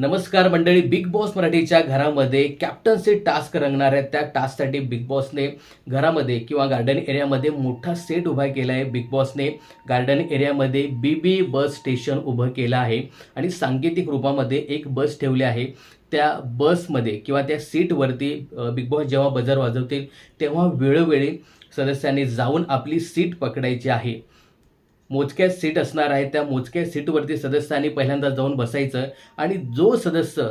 नमस्कार मंडळी big boss मराठीच्या घरामध्ये कॅप्टनसी टास्क रंगणार आहेत त्या टास्कसाठी बिग बॉसने घरामध्ये किंवा गार्डन एरियामध्ये मोठा सेट उभा केला आहे. बिग बॉसने गार्डन एरियामध्ये बी बी बस स्टेशन उभं केलं आहे आणि सांकेतिक रूपामध्ये एक बस ठेवली आहे. त्या बसमध्ये किंवा त्या सीटवरती बिग बॉस जेव्हा बजर वाजवतील तेव्हा वेळोवेळी सदस्यांनी जाऊन आपली सीट पकडायची आहे. मोजक्या सीट असणार आहे. त्या मोजक्या सीटवरती सदस्यांनी पहिल्यांदा जाऊन बसायचं आणि जो सदस्य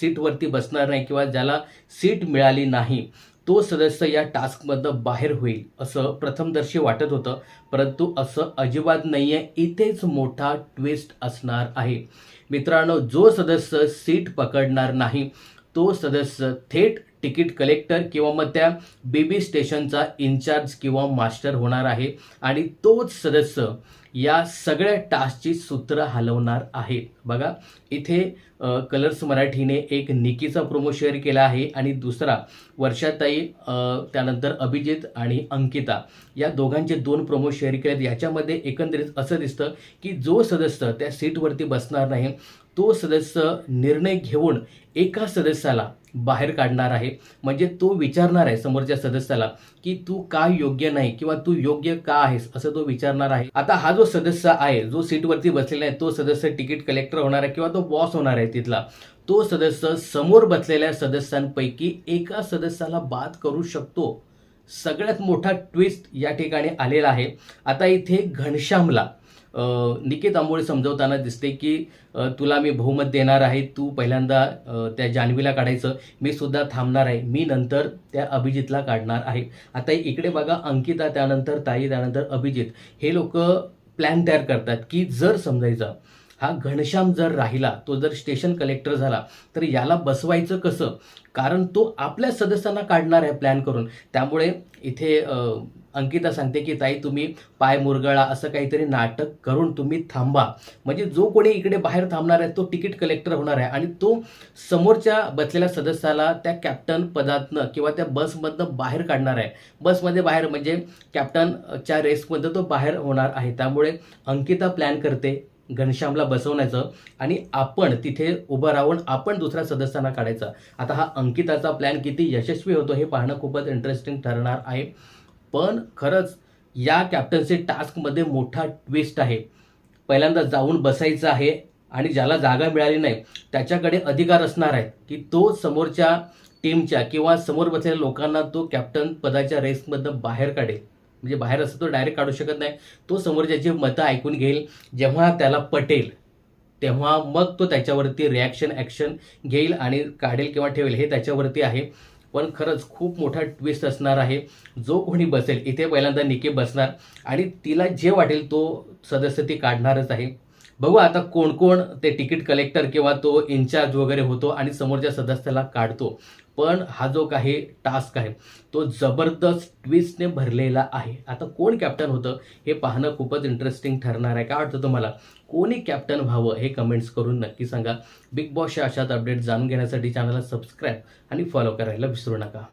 सीटवरती बसणार नाही किंवा ज्याला सीट मिळाली नाही तो सदस्य या टास्कमधनं बाहेर होईल असं प्रथमदर्शी वाटत होतं. परंतु असं अजिबात नाही आहे इथेच मोठा ट्विस्ट असणार आहे. मित्रांनो जो सदस्य सीट पकडणार नाही तो सदस्य थेट तिकीट कलेक्टर किंवा मग त्या बेबी स्टेशनचा इन्चार्ज किंवा मास्टर होणार आहे आणि तोच सदस्य या सगळ्या टास्कची सूत्र हलवणार आहे. बघा इथे कलर्स मराठीने एक निकीचा प्रोमो शेअर केला आहे आणि दुसरा वर्षाताई त्यानंतर अभिजित आणि अंकिता. या दोघांचे दोन प्रोमो शेअर केलेत. याच्यामध्ये एकंदरीत असं दिसतं की जो सदस्य त्या सीटवरती बसणार नाही तो सदस्य निर्णय घेऊन एका सदस्याला बाहेर काढणार आहे. म्हणजे तो विचारणार आहे समोरच्या सदस्याला की तू का योग्य नाही किंवा तू योग्य का आहेस असं तो विचारणार आहे. आता हा जो सदस्य आहे जो सीटवरती बसलेला आहे तो सदस्य तिकीट कलेक्टर होणार आहे किंवा तो बॉस होणार आहे तिथला. तो सदस्य समोर बसलेल्या सदस्यांपैकी एका सदस्याला बाद करू शकतो. सगळ्यात मोठा ट्विस्ट या ठिकाणी आलेला आहे. आता इथे घनश्यामला निकेत आंबोळे समजवताना दिसते की तुला मी बहुमत देणार आहे तू पहिल्यांदा त्या जान्हवीला काढायचं. मी सुद्धा थांबणार आहे. मी नंतर त्या अभिजितला काढणार आहे. आता इकडे बघा अंकिता त्यानंतर ताई त्यानंतर अभिजित. हे लोक प्लॅन तयार करतात की जर समजायचं हा घनश्याम जर राहिला तो जर स्टेशन कलेक्टर झाला तर याला बसवायचं कसं? कारण तो आपल्या सदस्यांना काढणार आहे प्लॅन करून. त्यामुळे इथे अंकिता सांगते की ताई तुम्ही पाय मुरगळा असं काहीतरी नाटक करून तुम्ही थांबा. म्हणजे जो कोणी इकडे बाहेर थांबणार आहे तो तिकीट कलेक्टर होणार आहे. आणि तो समोरच्या बसलेल्या सदस्याला त्या कॅप्टन पदातनं किंवा त्या बसमधनं बाहेर काढणार आहे. बसमध्ये बाहेर म्हणजे कॅप्टनच्या रेसमध्ये तो बाहेर होणार आहे. त्यामुळे अंकिता प्लॅन करते. घनश्यामला बसवण्याचं आणि आपण तिथे उभं राहून आपण दुसऱ्या सदस्यांना काढायचा. आता हा अंकिताचा प्लॅन किती यशस्वी होतो हे पाहणं खूपच इंटरेस्टिंग ठरणार आहे. पण खरंच या कॅप्टन्सी टास्कमध्ये मोठा ट्विस्ट आहे. पहिल्यांदा जाऊन बसायचं आहे आणि ज्याला जागा मिळाली नाही त्याच्याकडे अधिकार असणार आहे की तो समोरच्या टीमच्या किंवा समोर बसलेल्या लोकांना तो कॅप्टन पदाच्या रेसमधनं बाहेर काढेल. म्हणजे बाहेर असं तो डायरेक्ट काढू शकत नाही. तो समोरच्याची मतं ऐकून घेईल जेव्हा त्याला पटेल तेव्हा मग तो त्याच्यावरती रिॲक्शन ॲक्शन घेईल आणि काढेल किंवा ठेवेल हे त्याच्यावरती आहे. पण खरंच खूप मोठा ट्विस्ट असणार आहे. जो कोणी बसेल इथे पहिल्यांदा निके बसणार आणि तिला जे वाटेल तो सदस्य ती काढणारच आहे. बघू आता कोण कोण ते तिकीट कलेक्टर किंवा तो इन्चार्ज वगैरे होतो आणि समोरच्या सदस्याला काढतो. पण हा जो काही टास्क आहे तो जबरदस्त ट्विस्टने भरलेला आहे. आता कोण कॅप्टन होतं हे पाहणं खूपच इंटरेस्टिंग ठरणार आहे. काय वाटतं तुम्हाला? कोणी कॅप्टन व्हावं हे कमेंट्स करून नक्की सांगा. बिग बॉसच्या अशाच अपडेट जाणून घेण्यासाठी चॅनलला सबस्क्राईब आणि फॉलो करायला विसरू नका.